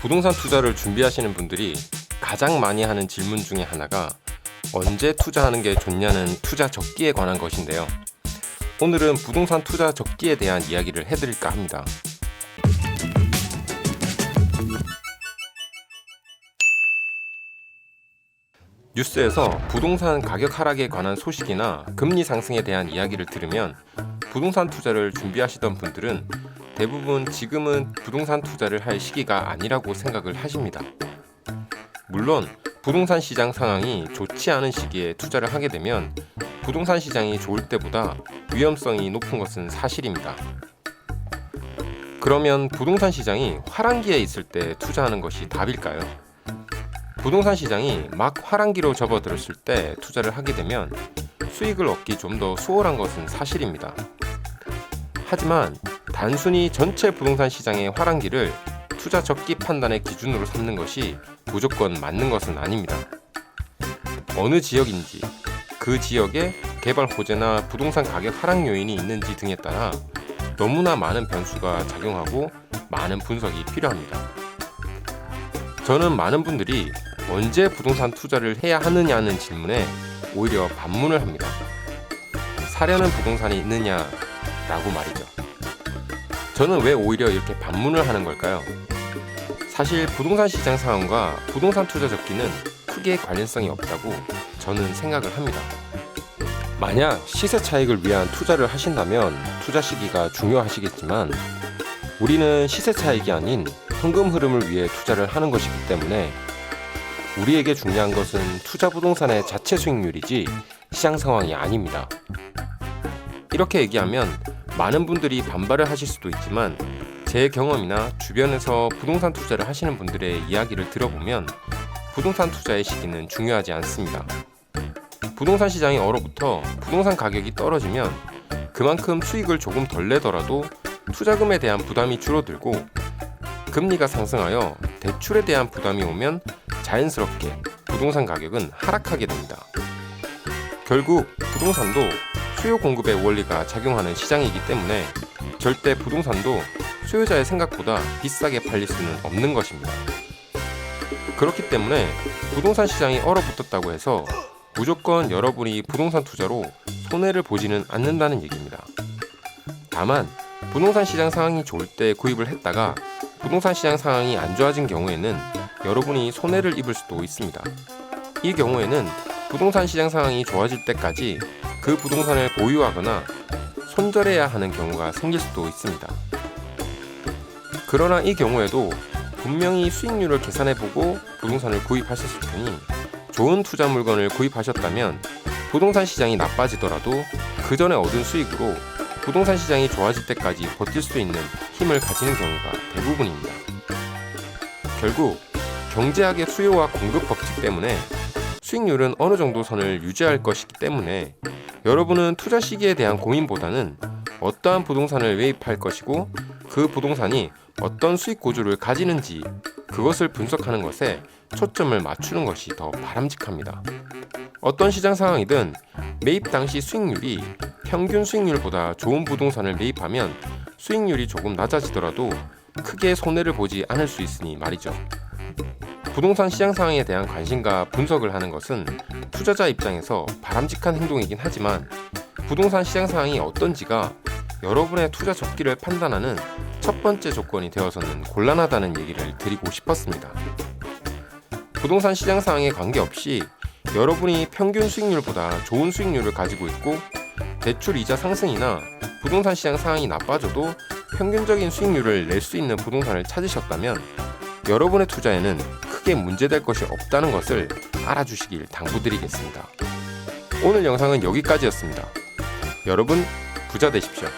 부동산 투자를 준비하시는 분들이 가장 많이 하는 질문 중에 하나가 언제 투자하는 게 좋냐는 투자 적기에 관한 것인데요. 오늘은 부동산 투자 적기에 대한 이야기를 해드릴까 합니다. 뉴스에서 부동산 가격 하락에 관한 소식이나 금리 상승에 대한 이야기를 들으면 부동산 투자를 준비하시던 분들은 대부분 지금은 부동산 투자를 할 시기가 아니라고 생각을 하십니다. 물론 부동산 시장 상황이 좋지 않은 시기에 투자를 하게 되면 부동산 시장이 좋을 때보다 위험성이 높은 것은 사실입니다. 그러면 부동산 시장이 화랑기에 있을 때 투자하는 것이 답일까요? 부동산 시장이 막 화랑기로 접어들었을 때 투자를 하게 되면 수익을 얻기 좀 더 수월한 것은 사실입니다. 하지만 단순히 전체 부동산 시장의 화랑기를 투자 적기 판단의 기준으로 삼는 것이 무조건 맞는 것은 아닙니다. 어느 지역인지, 그 지역에 개발 호재나 부동산 가격 하락 요인이 있는지 등에 따라 너무나 많은 변수가 작용하고 많은 분석이 필요합니다. 저는 많은 분들이 언제 부동산 투자를 해야 하느냐는 질문에 오히려 반문을 합니다. 사려는 부동산이 있느냐라고 말이죠. 저는 왜 오히려 이렇게 반문을 하는 걸까요? 사실 부동산 시장 상황과 부동산 투자 적기는 크게 관련성이 없다고 저는 생각을 합니다. 만약 시세 차익을 위한 투자를 하신다면 투자 시기가 중요하시겠지만 우리는 시세 차익이 아닌 현금 흐름을 위해 투자를 하는 것이기 때문에 우리에게 중요한 것은 투자 부동산의 자체 수익률이지 시장 상황이 아닙니다. 이렇게 얘기하면 많은 분들이 반발을 하실 수도 있지만 제 경험이나 주변에서 부동산 투자를 하시는 분들의 이야기를 들어보면 부동산 투자의 시기는 중요하지 않습니다. 부동산 시장이 얼어붙어 부동산 가격이 떨어지면 그만큼 수익을 조금 덜 내더라도 투자금에 대한 부담이 줄어들고 금리가 상승하여 대출에 대한 부담이 오면 자연스럽게 부동산 가격은 하락하게 됩니다. 결국 부동산도 수요 공급의 원리가 작용하는 시장이기 때문에 절대 부동산도 수요자의 생각보다 비싸게 팔릴 수는 없는 것입니다. 그렇기 때문에 부동산 시장이 얼어붙었다고 해서 무조건 여러분이 부동산 투자로 손해를 보지는 않는다는 얘기입니다. 다만 부동산 시장 상황이 좋을 때 구입을 했다가 부동산 시장 상황이 안 좋아진 경우에는 여러분이 손해를 입을 수도 있습니다. 이 경우에는 부동산 시장 상황이 좋아질 때까지 그 부동산을 보유하거나 손절해야 하는 경우가 생길 수도 있습니다. 그러나 이 경우에도 분명히 수익률을 계산해보고 부동산을 구입하셨을 테니 좋은 투자 물건을 구입하셨다면 부동산 시장이 나빠지더라도 그 전에 얻은 수익으로 부동산 시장이 좋아질 때까지 버틸 수 있는 힘을 가지는 경우가 대부분입니다. 결국 경제학의 수요와 공급 법칙 때문에 수익률은 어느 정도 선을 유지할 것이기 때문에 여러분은 투자 시기에 대한 고민보다는 어떠한 부동산을 매입할 것이고 그 부동산이 어떤 수익 구조를 가지는지 그것을 분석하는 것에 초점을 맞추는 것이 더 바람직합니다. 어떤 시장 상황이든 매입 당시 수익률이 평균 수익률보다 좋은 부동산을 매입하면 수익률이 조금 낮아지더라도 크게 손해를 보지 않을 수 있으니 말이죠. 부동산 시장 상황에 대한 관심과 분석을 하는 것은 투자자 입장에서 바람직한 행동이긴 하지만 부동산 시장 상황이 어떤지가 여러분의 투자 적기를 판단하는 첫 번째 조건이 되어서는 곤란하다는 얘기를 드리고 싶었습니다. 부동산 시장 상황에 관계없이 여러분이 평균 수익률보다 좋은 수익률을 가지고 있고 대출 이자 상승이나 부동산 시장 상황이 나빠져도 평균적인 수익률을 낼 수 있는 부동산을 찾으셨다면 여러분의 투자에는 크게 문제될 것이 없다는 것을 알아주시길 당부드리겠습니다. 오늘 영상은 여기까지였습니다. 여러분 부자 되십시오.